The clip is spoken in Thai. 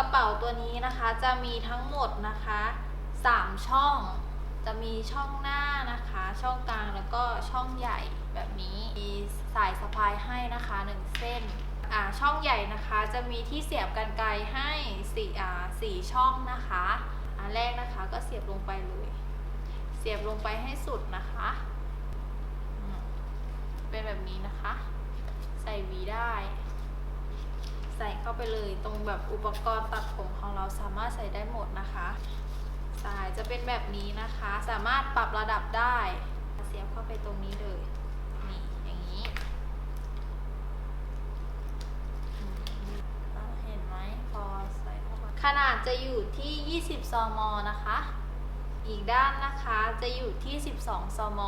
กระเป๋าตัวนี้นะคะจะมีทั้งหมดนะคะ3ช่อง จะมีช่องหน้านะคะ ช่องกลางแล้วก็ช่องใหญ่แบบนี้มีสายสะพายให้นะคะ 1 เส้นอ่าช่องใหญ่นะคะจะมีที่เสียบกันไกลให้สี่อ่าสี่ช่องนะคะอันแรกนะคะก็เสียบลงไปเลย เสียบลงไปให้สุดนะคะ เป็นแบบนี้นะคะ ใส่เข้าไปเลยตรงแบบอุปกรณ์ตัดผมของเราสามารถใส่ได้หมดนะคะ สายจะเป็นแบบนี้นะคะ สามารถปรับระดับได้เสียบเข้าไปตรงนี้เลยนี่อย่างนี้เห็นไหมพอใส่เข้าไปขนาดจะอยู่ที่ 20 ซมนะคะ อีกด้านนะคะจะอยู่ที่ 12 ซม